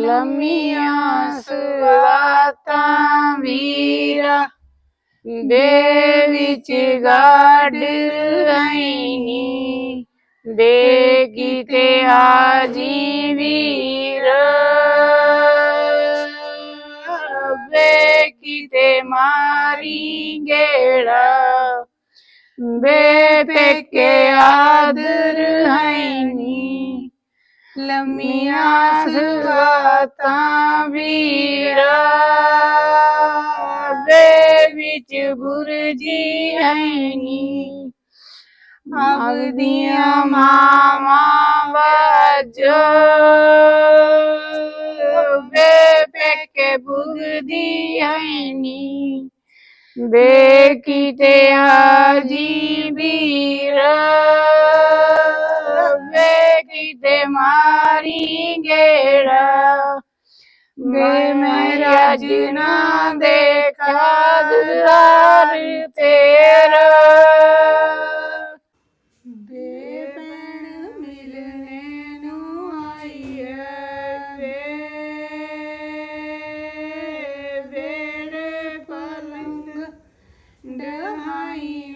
ਲੰਮੀਆਂ ਸੁਆਤਾਂ ਵੀਰਾ ਦੇ ਵਿੱਚ ਗਾਡ ਆਈਨੀ ਦੇ ਕੀਤੇ ਆਜੀ ਵੀਰ ਵੇ ਕੀਤੇ ਮਾਰੀ ਲੰਮੀਆਂ ਸੁਗਾਤਾਂ ਵੀਰਾ ਦੇ ਵਿੱਚ ਬੁਰਜੀ ਹੈਨੀ ਆਪਦੀਆਂ ਮਾਵਾਂ ਵਾਜੋ ਬੇ ਪੇਕੇ ਬੁਰਦੀ ਹੈਨੀ ਬੇ ਕੀਤੇ ਆਜੀ ਵੀਰ ਮਾਰੀ ਗੇੜਾ। ਵੇ ਮੇਰਾ ਜਿਨਾ ਦੇਖਾ ਦਿਦਾਰ ਤੇਰਾ। ਬੇਪਣ ਮਿਲਨੇ ਨੂੰ ਆਈ ਹੈ ਵੇ ਵੇੜੇ ਪਲੰਗ ਡਹਾਈ